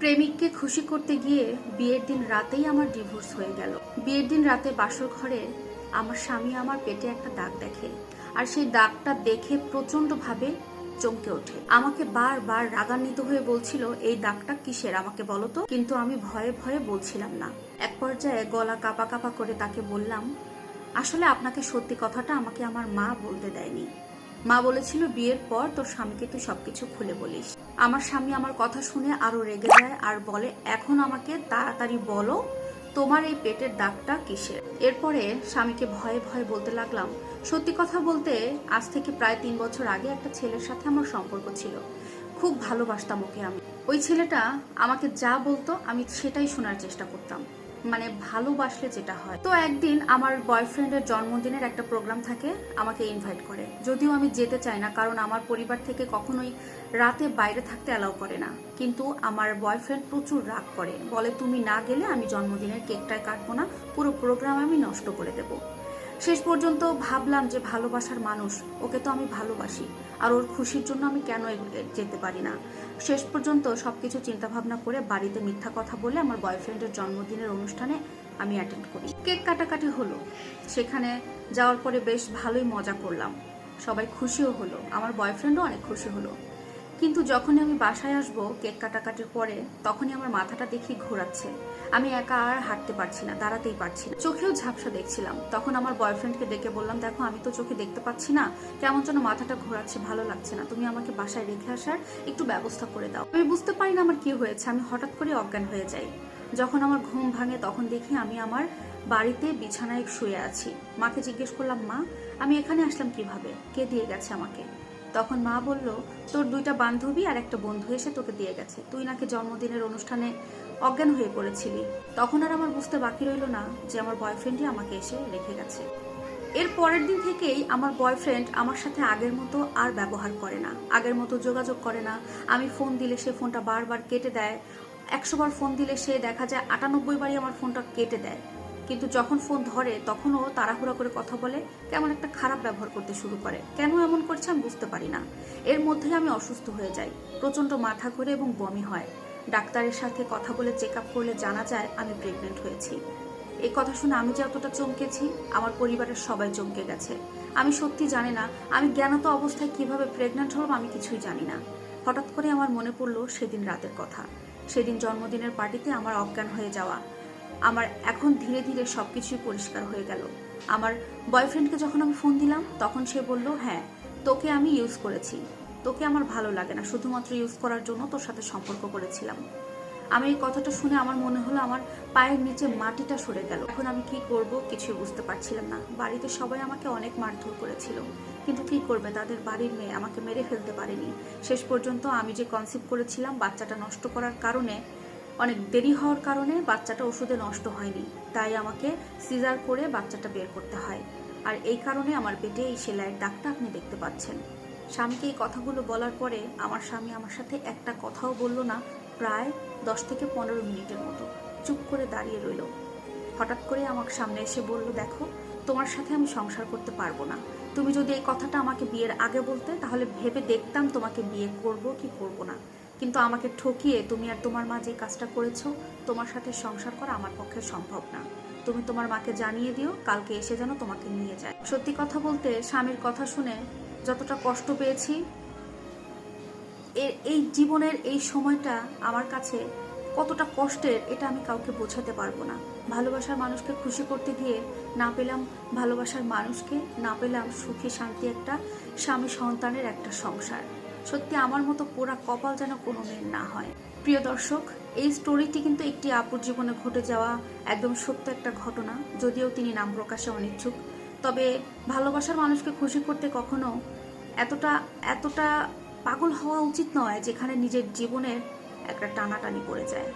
প্রেমিককে খুশি করতে গিয়ে বিয়ের দিন রাতেই আমার ডিভোর্স হয়ে গেল। বিয়ের দিন রাতে বাসর ঘরে আমার স্বামী আমার পেটে একটা দাগ দেখে আর সেই দাগটা দেখে প্রচন্ডভাবে চমকে ওঠে। আমাকে বারবার রাগান্বিত হয়ে বলছিল, এই দাগটা কিসের? আমাকে বলো তো। কিন্তু আমি ভয়ে ভয়ে বলছিলাম না। এক পর্যায়ে গলা কাপা কাপা করে তাকে বললাম, আসলে আপনাকে সত্যি কথাটা আমাকে আমার মা বলতে দেয়নি। মা বলেছিল বিয়ের পর তোর স্বামীকে তুই সবকিছু খুলে বলিস। আমার স্বামী আমার কথা শুনে আরও রেগে যায় আর বলে, এখন আমাকে তাড়াতাড়ি বলো, তোমার এই পেটের দাগটা কিসের? এরপরে স্বামীকে ভয়ে ভয়ে বলতে লাগলাম, সত্যি কথা বলতে, আজ থেকে প্রায় তিন বছর আগে একটা ছেলের সাথে আমার সম্পর্ক ছিল। খুব ভালোবাসতাম ওকে আমি। ওই ছেলেটা আমাকে যা বলতো আমি সেটাই শোনার চেষ্টা করতাম। মানে ভালোবাসলে যেটা হয়। তো একদিন আমার বয়ফ্রেন্ডের জন্মদিনের একটা প্রোগ্রাম থাকে, আমাকে ইনভাইট করে। যদিও আমি যেতে চাই না, কারণ আমার পরিবার থেকে কখনোই রাতে বাইরে থাকতে অ্যালাউ করে না। কিন্তু আমার বয়ফ্রেন্ড প্রচুর রাগ করে। বলে, তুমি না গেলে আমি জন্মদিনের কেকটায় কাটবো না, পুরো প্রোগ্রাম আমি নষ্ট করে দেবো। শেষ পর্যন্ত ভাবলাম যে ভালোবাসার মানুষ, ওকে তো আমি ভালোবাসি। আর ওর খুশির জন্য আমি কেন যেতে পারি না? শেষ পর্যন্ত সবকিছু চিন্তা ভাবনা করে বাড়িতে মিথ্যা কথা বলে আমার বয়ফ্রেন্ডের জন্মদিনের অনুষ্ঠানে আমি অ্যাটেন্ড করি। কেক কাটাকাটি হলো। সেখানে যাওয়ার পরে বেশ ভালোই মজা করলাম। সবাই খুশিও হলো। আমার বয়ফ্রেন্ডও অনেক খুশি হলো। কিন্তু যখনই আমি বাসায় আসব কেক কাটাকাটির পরে, তখনই আমার মাথাটা দেখি ঘোরাচ্ছে। আমি একা আর হাঁটতে পারছি না, দাঁড়াতেই পারছি না। চোখেও ঝাপসা দেখছিলাম। তখন আমার বয়ফ্রেন্ডকে ডেকে বললাম, দেখো, আমি তো চোখে দেখতে পাচ্ছি না। কেমন যেন মাথাটা ঘোরাচ্ছে, ভালো লাগছে না। তুমি আমাকে বাসায় রেখে আসার একটু ব্যবস্থা করে দাও। আমি বুঝতে পারি না আমার কি হয়েছে। আমি হঠাৎ করে অজ্ঞান হয়ে যাই। যখন আমার ঘুম ভাঙে, তখন দেখি আমি আমার বাড়িতে বিছানায় শুয়ে আছি। মাকে জিজ্ঞেস করলাম, মা, আমি এখানে আসলাম কীভাবে? কে দিয়ে গেছে আমাকে? তখন মা বলল, তোর দুইটা বান্ধবী আর একটা বন্ধু এসে তোকে দিয়ে গেছে। তুই নাকি জন্মদিনের অনুষ্ঠানে অজ্ঞান হয়ে পড়েছিলি। তখন আর আমার বুঝতে বাকি রইল না যে আমার বয়ফ্রেন্ডই আমাকে এসে রেখে গেছে। এর পরের দিন থেকেই আমার বয়ফ্রেন্ড আমার সাথে আগের মতো আর ব্যবহার করে না, আগের মতো যোগাযোগ করে না। আমি ফোন দিলে সে ফোনটা বারবার কেটে দেয়। একশো বার ফোন দিলে সে দেখা যায় আটানব্বই বারই আমার ফোনটা কেটে দেয়। কিন্তু যখন ফোন ধরে, তখনও তাড়াহুড়া করে কথা বলে, কেমন একটা খারাপ ব্যবহার করতে শুরু করে। কেন এমন করছে আমি বুঝতে পারি না। এর মধ্যেই আমি অসুস্থ হয়ে যাই। প্রচণ্ড মাথা ঘুরে এবং বমি হয়। ডাক্তারের সাথে কথা বলে চেক আপ করলে জানা যায় আমি প্রেগনেন্ট হয়েছি। এই কথা শুনে আমি যে অতটা চমকেছি, আমার পরিবারের সবাই চমকে গেছে। আমি সত্যি জানি না, আমি জ্ঞানত অবস্থায় কীভাবে প্রেগনেন্ট হলাম আমি কিছুই জানি না। হঠাৎ করে আমার মনে পড়ল সেদিন রাতের কথা। সেদিন জন্মদিনের পার্টিতে আমার অজ্ঞান হয়ে যাওয়া। আমার এখন ধীরে ধীরে সব কিছুই পরিষ্কার হয়ে গেল। আমার বয়ফ্রেন্ডকে যখন আমি ফোন দিলাম, তখন সে বলল হ্যাঁ তোকে আমি ইউজ করেছি। তোকে আমার ভালো লাগে না। শুধুমাত্র ইউজ করার জন্য তোর সাথে সম্পর্ক করেছিলাম। আমি এই কথাটা শুনে আমার মনে হলো আমার পায়ের নিচে মাটিটা সরে গেল। এখন আমি কি করব কিছুই বুঝতে পারছিলাম না। বাড়িতে সবাই আমাকে অনেক মারধর করেছিল। কিন্তু কি করবে? তাদের বাড়ির মেয়ে আমাকে মেরে ফেলতে পারেনি। শেষ পর্যন্ত আমি যে কনসিভ করেছিলাম, বাচ্চাটা নষ্ট করার কারণে অনেক দেরি হওয়ার কারণে বাচ্চাটা ওষুধে নষ্ট হয়নি, তাই আমাকে সিজার করে বাচ্চাটা বের করতে হয়। আর এই কারণে আমার পেটে এই সেলাইয়ের দাগটা আপনি দেখতে পাচ্ছেন। স্বামীকে এই কথাগুলো বলার পরে আমার স্বামী আমার সাথে একটা কথাও বলল না, প্রায় দশ থেকে পনেরো মিনিটের মতো। চুপ করে দাঁড়িয়ে রইল। হঠাৎ করে আমার সামনে এসে বলল, দেখো, তোমার সাথে আমি সংসার করতে পারব না। তুমি যদি এই কথাটা আমাকে বিয়ের আগে বলতে, তাহলে ভেবে দেখতাম তোমাকে বিয়ে করব কি করব না। কিন্তু আমাকে ঠকিয়ে তুমি আর তোমার মা যে কাজটা করেছ, তোমার সাথে সংসার করা আমার পক্ষে সম্ভব না। তুমি তোমার মাকে জানিয়ে দিও, কালকে এসে যেন তোমাকে নিয়ে যায়। সত্যি কথা বলতে স্বামীর কথা শুনে যতটা কষ্ট পেয়েছি এই জীবনের এই সময়টা আমার কাছে কতটা কষ্টের, এটা আমি কাউকে বোঝাতে পারব না। ভালোবাসার মানুষকে খুশি করতে গিয়ে না পেলাম ভালোবাসার মানুষকে, না পেলাম সুখী শান্তি একটা স্বামী সন্তানের একটা সংসার। সত্যি আমার মতো পোড়া কপাল যেন কোনো মেয়ের না হয়। প্রিয় দর্শক, এই স্টোরিটি কিন্তু একটি আপুর জীবনে ঘটে যাওয়া একদম সত্য একটা ঘটনা, যদিও তিনি নাম প্রকাশে অনিচ্ছুক। তবে ভালোবাসার মানুষকে খুশি করতে কখনো এতটা এতটা পাগল হওয়া উচিত নয় যেখানে নিজের জীবনের একটা টানাটানি পড়ে যায়।